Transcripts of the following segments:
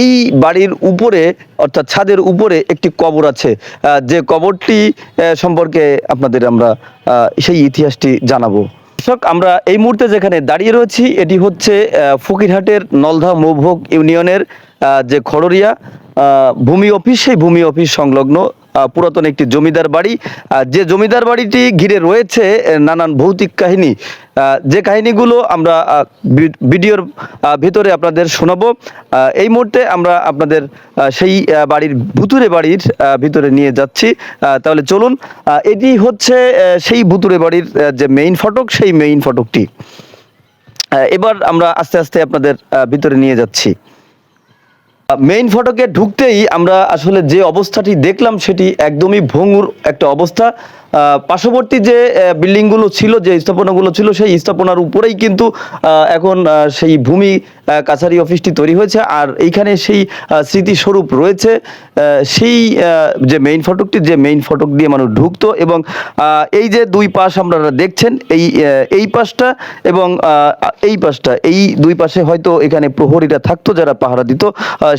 এই বাড়ির উপরে, অর্থাৎ ছাদের উপরে একটি কবর আছে। যে কবরটি সম্পর্কে আপনাদের আমরা সেই ইতিহাসটি জানাব। দর্শক, আমরা এই মুহূর্তে যেখানে দাঁড়িয়ে রয়েছি, এটি হচ্ছে ফকিরহাটের নলধা মৌভোগ ইউনিয়নের যে খড়রিয়া ভূমি অফিস, সেই ভূমি অফিস সংলগ্ন পুরাতন একটি জমিদার বাড়ি। যে জমিদার বাড়িটি ঘিরে রয়েছে নানান ভৌতিক কাহিনী। যে কাহিনীগুলো আমরা ভিডিওর ভিতরে আপনাদের শোনাবো। এই মুহূর্তে আমরা আপনাদের সেই বাড়ির ভুতুরে বাড়ির ভিতরে নিয়ে যাচ্ছি। তাহলে চলুন এটি হচ্ছে সেই ভুতুরে বাড়ির যে মেইন ফটক, সেই মেইন ফটকটি। এবার আমরা আস্তে আস্তে আপনাদের ভিতরে নিয়ে যাচ্ছি। মেইন ফটকে ঢুকতেই আমরা আসলে যে অবস্থাটি দেখলাম সেটি একদমই ভঙ্গুর একটা অবস্থা। পার্শ্ববর্তী যে বিল্ডিংগুলো ছিল, যে স্থাপনাগুলো ছিল, সেই স্থাপনার উপরেই কিন্তু এখন সেই ভূমি কাছারি অফিসটি তৈরি হয়েছে। আর এইখানে সেই স্মৃতিস্বরূপ রয়েছে সেই যে মেইন ফটকটি, যে মেইন ফটক দিয়ে মানুষ ঢুকতো এবং এই যে দুই পাশ আপনারা দেখছেন, এই এই পাশটা এবং এই পাশটা, এই দুই পাশে হয়তো এখানে প্রহরীরা থাকতো যারা পাহারা দিত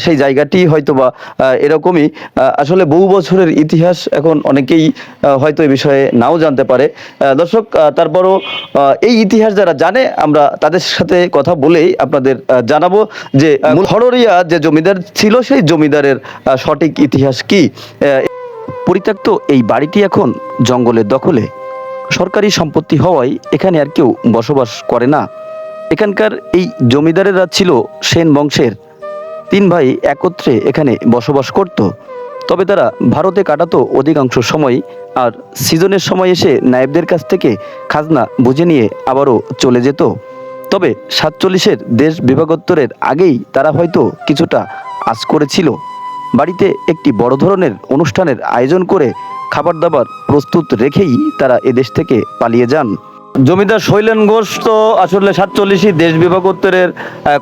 সেই জায়গাটি হয়তো বা এরকমই। আসলে বহু বছরের ইতিহাস এখন অনেকেই হয়তো এ বিষয়ে নাও জানতে পারে। দর্শক তারপরও এই ইতিহাস যারা জানে, আমরা তাদের সাথে কথা বলেই আপনাদের জানাব যে খড়রিয়া যে জমিদার ছিল, সেই জমিদারের সঠিক ইতিহাস কি? পরিত্যক্ত এই বাড়িটি এখন জঙ্গলের দখলে। সরকারি সম্পত্তি হওয়ায় এখানে আর কেউ বসবাস করে না। এখানকার এই জমিদারেরা ছিল সেন বংশের। তিন ভাই একত্রে এখানে বসবাস করত। তবে তারা ভারতে কাটাতো অধিকাংশ সময় আর সিজনের সময় এসে নায়েবদের কাছ থেকে খাজনা বুঝে নিয়ে আবারও চলে যেত। তবে সাতচল্লিশের দেশ বিভাগোত্তরের আগেই তারা হয়তো কিছুটা আজ করেছিল। বাড়িতে একটি বড় ধরনের অনুষ্ঠানের আয়োজন করে খাবার দাবার প্রস্তুত রেখেই তারা এদেশ থেকে পালিয়ে যান। জমিদার শৈলেন ঘোষ তো আসলে সাতচল্লিশই দেশ বিভাগোত্তরের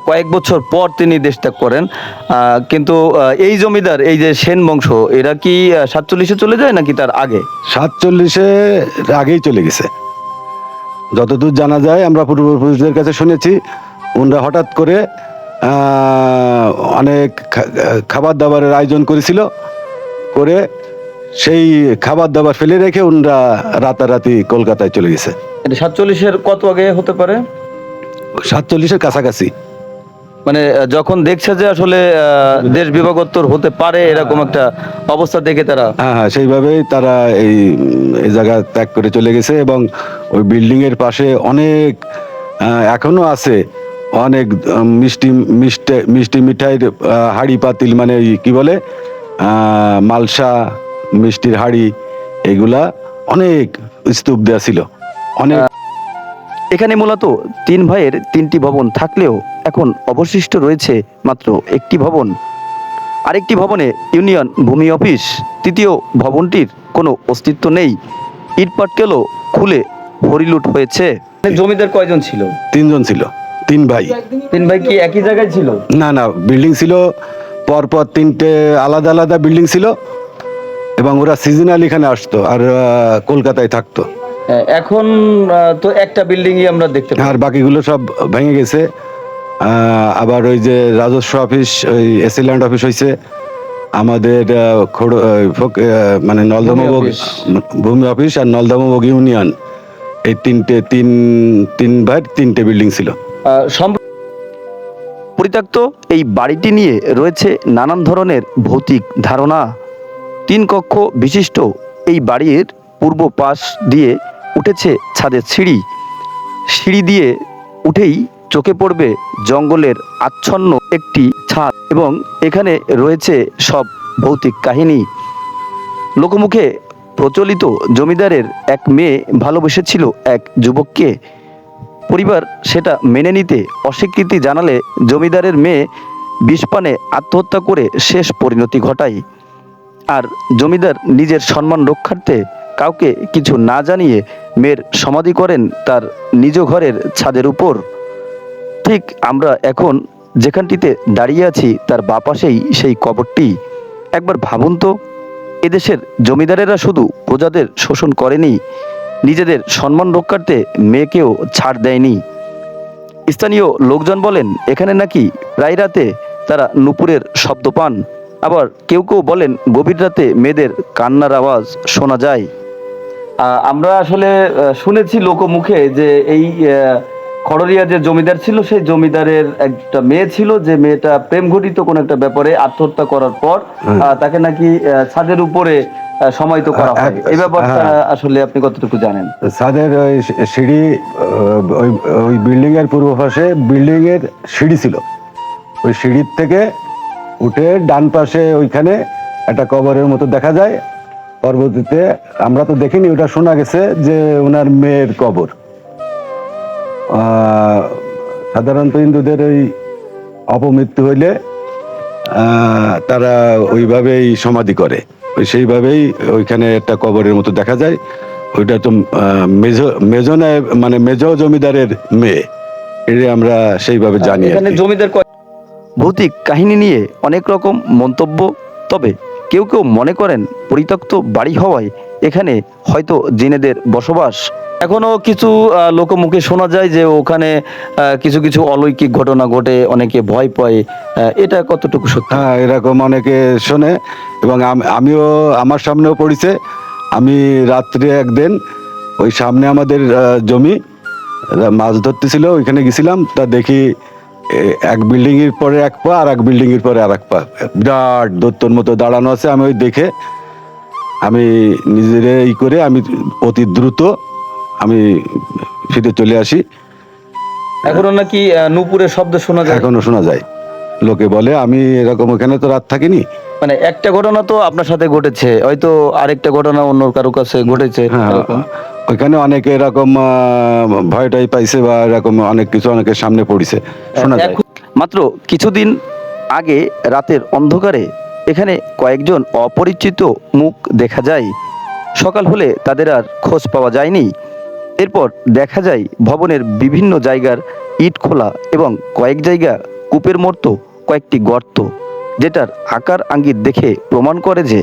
কয়েক বছর পর তিনি দেশ ত্যাগ করেন কিন্তু এই জমিদার, এই যে সেন বংশ, এরা কি সাতচল্লিশে চলে যায় নাকি তার আগে? সাতচল্লিশে আগেই চলে গেছে। যতদূর জানা যায়, আমরা পূর্বপুরুষদের কাছে শুনেছি ওনারা হঠাৎ করে অনেক খাবার দাবারের আয়োজন করেছিল, করে সেই খাবার দাবার ফেলে রেখে ওনারা রাতারাতি কলকাতায় চলে গেছে। এটা সাতচল্লিশের কত আগে হতে পারে? সাতচল্লিশের কাছাকাছি। মানে যখন দেখছে যে আসলে দেশ বিভাগোত্তর হতে পারে এরকম একটা অবস্থা দেখে তারা হ্যাঁ হ্যাঁ সেইভাবেই তারা এই এই জায়গা ত্যাগ করে চলে গেছে এবং ওই বিল্ডিং এর পাশে অনেক এখনও আছে অনেক মিষ্টি মিষ্টি মিষ্টি মিঠাইয়ের হাঁড়ি পাতিল মানে কি বলে মালসা মিষ্টির হাঁড়ি এগুলা অনেক স্তূপ দেওয়া ছিল। অনেক এখানে মূলত তিন ভাইয়ের তিনটি ভবন থাকলেও এখন অবশিষ্ট রয়েছে মাত্র একটি ভবন। আরেকটি ভবনে ইউনিয়ন ভূমি অফিস তৃতীয় ভবনটির কোনো অস্তিত্ব নেই। ইটপাটকেলও খুলে হরিলুট হয়েছে। জমিদার কয়জন ছিল? তিনজন ছিল তিন ভাই। তিন ভাই কি একই জায়গায় ছিল? না না বিল্ডিং ছিল পরপর তিনটে আলাদা আলাদা বিল্ডিং ছিল এবং ওরা সিজনাল এখানে আসতো আর কলকাতায় থাকতো। এখন তো একটা বিল্ডিংই আমরা দেখতে আর বাকিগুলো সব ভেঙে গেছে। আবার ওই যে রাজস্ব অফিস ওই এসি ল্যান্ড অফিস হয়েছে আমাদের মানে নলদমবগ অফিস। ভূমি অফিস আর নলদমবগ ইউনিয়ন। এই তিনটে তিন তিন ভাই তিনটে বিল্ডিং ছিল। পরিত্যক্ত এই বাড়িটি নিয়ে রয়েছে নানান ধরনের ভৌতিক ধারণা। তিন কক্ষ বিশিষ্ট এই বাড়ির পূর্ব পাশ দিয়ে উঠেছে ছাদের সিঁড়ি। সিঁড়ি দিয়ে উঠেই চোখে পড়বে জঙ্গলের আচ্ছন্ন একটি ছাদ এবং এখানে রয়েছে সব ভৌতিক কাহিনী। লোকমুখে প্রচলিত জমিদারের এক মেয়ে ভালোবেসেছিল এক যুবককে। পরিবার সেটা মেনে নিতে অস্বীকৃতি জানালে জমিদারের মেয়ে বিষপানে আত্মহত্যা করে শেষ পরিণতি ঘটায়। আর জমিদার নিজের সম্মান রক্ষার্থে কাউকে কিছু না জানিয়ে মেয়ের সমাধি করেন তার নিজ ঘরের ছাদের উপর। ঠিক আমরা এখন যেখানটিতে দাঁড়িয়ে আছি, তার বাপাশেই সেই কবরটি। একবার ভাবুন তো, এদেশের জমিদারেরা শুধু প্রজাদের শোষণ করেনি, নিজেদের সম্মান রক্ষার্থে মেয়েকেও ছাড় দেয়নি। স্থানীয় লোকজন বলেন, এখানে নাকি প্রায় রাতে তারা নুপুরের শব্দ পান। আবার কেউ কেউ বলেন গভীর রাতে মেয়েদের কান্নার আওয়াজ শোনা যায়। আমরা আসলে শুনেছি লোকমুখে যে এই খড়রিয়া যে জমিদার ছিল সেই জমিদারের একটা মেয়ে ছিল যে মেয়েটা প্রেম ঘটিত কোন একটা ব্যাপারে আত্মহত্যা করার পর তাকে নাকি ছাদের উপরে সমাহিত করা হয়। এই ব্যাপারটা হ্যাঁ। আসলে আপনি কতটুকু জানেন? ছাদের ওই সিঁড়ি ওই ওই বিল্ডিং এর পূর্ব পাশে বিল্ডিং এর সিঁড়ি ছিল। ওই সিঁড়ির থেকে উঠে ডান পাশে ওইখানে একটা কবরের মতো দেখা যায়। পরবর্তীতে আমরা তো দেখিনি, ওটা শোনা গেছে যে ওনার মেয়ের কবর। সাধারণত হিন্দুদের ওই অপমৃত্যু হইলে তারা ওইভাবেই সমাধি করে। সেইভাবেই ওইখানে একটা কবরের মতো দেখা যায়। ওইটা তো মেজো মেজো না মানে মেজো জমিদারের মেয়ে। এটা আমরা সেইভাবে জানি জমিদার ভৌতিক কাহিনী নিয়ে অনেক রকম মন্তব্য তবে কেউ কেউ মনে করেন পরিত্যক্ত বাড়ি হওয়ায় এখানে হয়তো জিনেদের বসবাস। এখনও কিছু লোকমুখে শোনা যায় যে ওখানে কিছু কিছু অলৌকিক ঘটনা ঘটে অনেকে ভয় পায় এটা কতটুকু সত্যি? হ্যাঁ এরকম অনেকে শোনে এবং আমিও আমার সামনেও পড়েছে। আমি রাত্রে একদিন ওই সামনে আমাদের জমি মাছ ধরতেছিল ওইখানে গেছিলাম তা দেখি এক বিল্ডিং এর পরে এক পা আর এক বিল্ডিং এর পরে আর এক পা। বিরাট দত্তর মতো দাঁড়ানো আছে আমি ওই দেখে আমি নিজের ই করে আমি অতি দ্রুত আমি ফিরে চলে আসি। এখনও নাকি নূপুরের শব্দ শোনা যায়? এখনও শোনা যায়। লোকে বলে আমি এরকম ওখানে তো রাত থাকিনি। মানে একটা ঘটনা তো আপনার সাথে ঘটেছে হয়তো আরেকটা ঘটনা অন্য কারও কাছে ঘটেছে হ্যাঁ। ওইখানে অনেকে এরকম ভয়টাই পাইছে বা এরকম অনেক কিছু অনেকের সামনে পড়েছে। শোনা যায়। মাত্র কিছুদিন আগে রাতের অন্ধকারে এখানে কয়েকজন অপরিচিত মুখ দেখা যায়। সকাল হলে তাদের আর খোঁজ পাওয়া যায়নি। এরপর দেখা যায় ভবনের বিভিন্ন জায়গার ইট খোলা এবং কয়েক জায়গা কূপের মতো কয়েকটি গর্ত, যেটার আকার আঙ্গিক দেখে প্রমাণ করে যে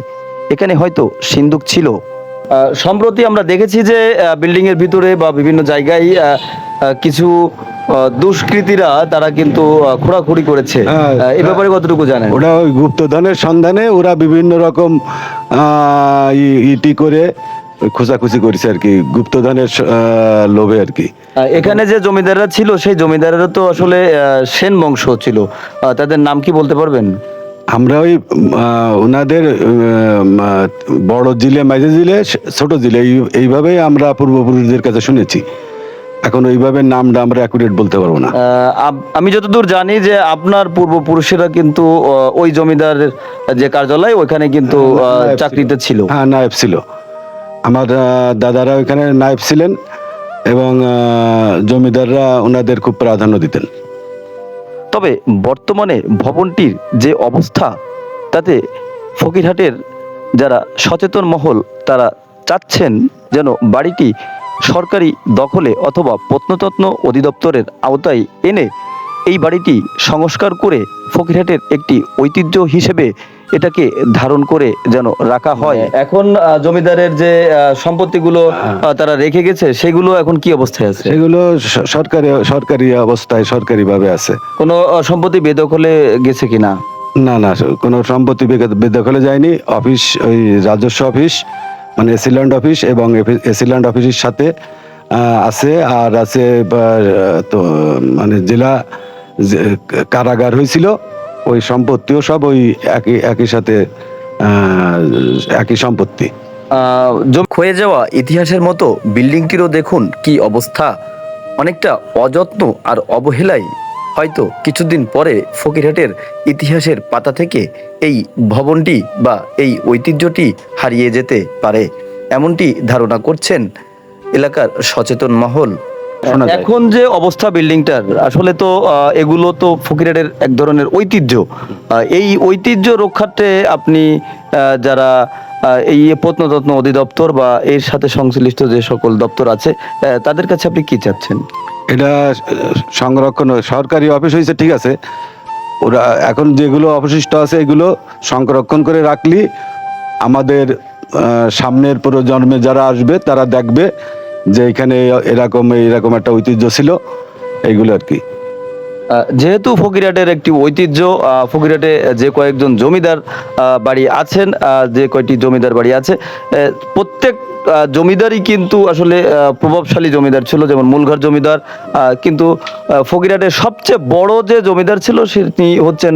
এখানে হয়তো সিন্দুক ছিল। সম্প্রতি আমরা দেখেছি যে বিল্ডিং এর ভিতরে বা বিভিন্ন জায়গায় কিছু দুষ্কৃতীরা তারা কিন্তু খোঁড়াখুড়ি করেছে। এ ব্যাপারে কতটুকু জানেন? ওরা ওই গুপ্তধনের সন্ধানে ওরা বিভিন্ন রকম ইটি করে ওই করেছে আর কি গুপ্তধনের লোভে আর কি। এখানে যে জমিদাররা ছিল সেই জমিদারেরও তো আসলে সেন বংশ ছিল। তাদের নাম কি বলতে পারবেন? আমরা ওই ওনাদের বড় জিলে মাঝে জিলে ছোট জিলে এই- এইভাবেই আমরা পূর্বপুরুষদের কাছে শুনেছি। এখন ওইভাবে নামটা আমরা অ্যাকুরেট বলতে পারব না। আমি যতদূর জানি যে আপনার পূর্বপুরুষেরা কিন্তু ওই জমিদারের যে কার্যালয় ওইখানে কিন্তু ছিল। চাকরিতে ছিল। হ্যাঁ নায়েব ছিল। আমার দাদারা ওইখানে নায়েব ছিলেন এবং জমিদাররা ওনাদের খুব প্রাধান্য দিতেন। তবে বর্তমানে ভবনটির যে অবস্থা, তাতে ফকিরহাটের যারা সচেতন মহল, তারা চাচ্ছেন যেন বাড়িটি সরকারি দখলে অথবা প্রত্নতত্ন অধিদপ্তরের আওতায় এনে এই বাড়িটি সংস্কার করে ফকিরহাটের একটি ঐতিহ্য হিসেবে এটাকে ধারণ করে যেন রাখা হয়। এখন জমিদারের যে সম্পত্তিগুলো তারা রেখে গেছে সেগুলো এখন কি অবস্থায় আছে? সেগুলো সরকারি সরকারি অবস্থায় সরকারিভাবে আছে। কোনো সম্পত্তি বেদখলে গেছে কিনা? না না কোনো সম্পত্তি বেদখলে যায়নি। অফিস ওই রাজস্ব অফিস মানে এসিল্যান্ড অফিস এবং এসিল্যান্ড অফিসের সাথে আছে আর আছে তো মানে জেলা কারাগার হয়েছিল। ওই সম্পত্তিও সব ওই একই একই সাথে একই সম্পত্তি। ক্ষয়ে যাওয়া ইতিহাসের মতো বিল্ডিংটিরও দেখুন কি অবস্থা। অনেকটা অযত্ন আর অবহেলাই হয়তো কিছুদিন পরে ফকিরহাটের ইতিহাসের পাতা থেকে এই ভবনটি বা এই ঐতিহ্যটি হারিয়ে যেতে পারে। এমনটি ধারণা করছেন এলাকার সচেতন মহল। এখন যে অবস্থা বিল্ডিংটার আসলে তো আহ, এগুলো তো ফকিরহাটের এক ধরনের ঐতিহ্য। আহ, এই ঐতিহ্য রক্ষার্থে আপনি আহ, যারা এই প্রত্নতত্ন অধিদপ্তর বা এর সাথে সংশ্লিষ্ট যে সকল দপ্তর আছে আহ, তাদের কাছে আপনি কি চাচ্ছেন? এটা সংরক্ষণ সরকারি অফিস হয়েছে ঠিক আছে। ওরা এখন যেগুলো অবশিষ্ট আছে এগুলো সংরক্ষণ করে রাখলি আমাদের আহ, সামনের প্রজন্মে যারা আসবে তারা দেখবে যে এখানে এরকম এরকম একটা ঐতিহ্য ছিল এইগুলো আর কি। যেহেতু ফকিরহাটের একটি ঐতিহ্য আহ, ফকিরহাটে যে কয়েকজন জমিদার বাড়ি আছেন যে কয়টি জমিদার বাড়ি আছে প্রত্যেক জমিদারই কিন্তু আসলে প্রভাবশালী জমিদার ছিল যেমন মূলঘর জমিদার কিন্তু আহ, ফকিরহাটের সবচেয়ে বড় যে জমিদার ছিল তিনি হচ্ছেন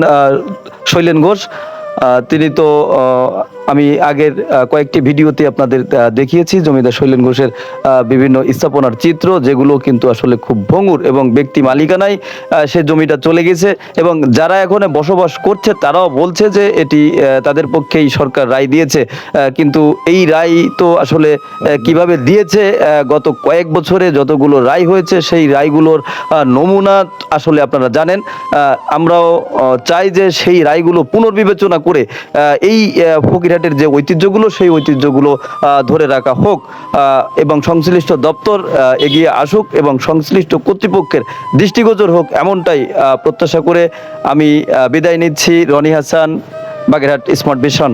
শৈলেন ঘোষ। তিনি তো আমি আগের কয়েকটি ভিডিওতে আপনাদের দেখিয়েছি, জমিদার শৈলেন ঘোষের বিভিন্ন স্থাপনার চিত্র, যেগুলো কিন্তু আসলে খুব ভঙ্গুর এবং ব্যক্তি মালিকানায় সে জমিটা চলে গেছে এবং যারা এখানে বসবাস করছে, তারাও বলছে যে এটি তাদের পক্ষেই সরকার রায় দিয়েছে। কিন্তু এই রায় তো আসলে কীভাবে দিয়েছে গত কয়েক বছরে যতগুলো রায় হয়েছে, সেই রায়গুলোর নমুনা আসলে আপনারা জানেন। আমরাও চাই যে সেই রায়গুলো পুনর্বিবেচনা করে এই ফকিরহাটের যে ঐতিহ্যগুলো, সেই ঐতিহ্যগুলো ধরে রাখা হোক এবং সংশ্লিষ্ট দপ্তর এগিয়ে আসুক এবং সংশ্লিষ্ট কর্তৃপক্ষের দৃষ্টিগোচর হোক এমনটাই প্রত্যাশা করে আমি বিদায় নিচ্ছি। Roni Hasan, Bagerhat smart vision.